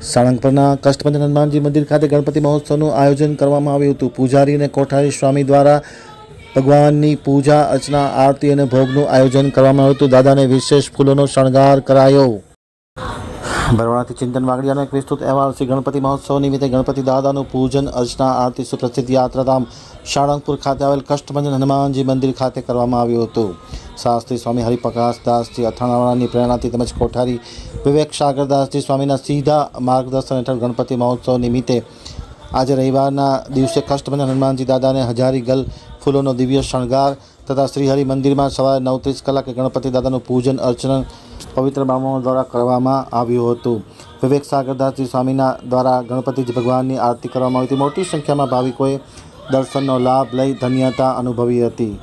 સાળંગપુરના કષ્ટભંજન હનુમાનજી મંદિર ખાતે ગણપતિ મહોત્સવનું આયોજન કરવામાં આવ્યું હતું. પૂજારી અને કોઠારી સ્વામી દ્વારા ભગવાનની પૂજા, અર્ચના, આરતી અને ભોગનું આયોજન કરવામાં આવ્યું હતું. દાદાને વિશેષ ફૂલોનો શણગાર કરાયો. બરોડાથી ચિંતન વાગડિયાનો એક વિસ્તૃત અહેવાલ શ્રી ગણપતિ મહોત્સવ નિમિત્તે ગણપતિ દાદાનું પૂજન અર્ચના આરતી સુપ્રસિદ્ધ યાત્રાધામ શાળંગપુર ખાતે આવેલ કષ્ટભંજન હનુમાનજી મંદિર ખાતે કરવામાં આવ્યું હતું. શાસ્ત્રી સ્વામી હરિપ્રકાશ દાસજી અથાણાવાળાની પ્રેરણાથી તેમજ કોઠારી વિવેક સાગરદાસજી સ્વામીના સીધા માર્ગદર્શન હેઠળ ગણપતિ મહોત્સવ નિમિત્તે આજે રવિવારના દિવસે કષ્ટભંજન હનુમાનજી દાદાને હજારી ગલ ફૂલોનો દિવ્ય શણગાર તથા શ્રીહરિ મંદિરમાં સવારે નવ ત્રીસ કલાકે ગણપતિ દાદાનું પૂજન અર્ચન પવિત્ર બ્રાહ્મણો દ્વારા કરવામાં આવ્યું હતું. વિવેક સાગરદાસજી સ્વામીના દ્વારા ગણપતિજી ભગવાનની આરતી કરવામાં આવી હતી. મોટી સંખ્યામાં ભાવિકોએ દર્શનનો લાભ લઈ ધન્યતા અનુભવી હતી.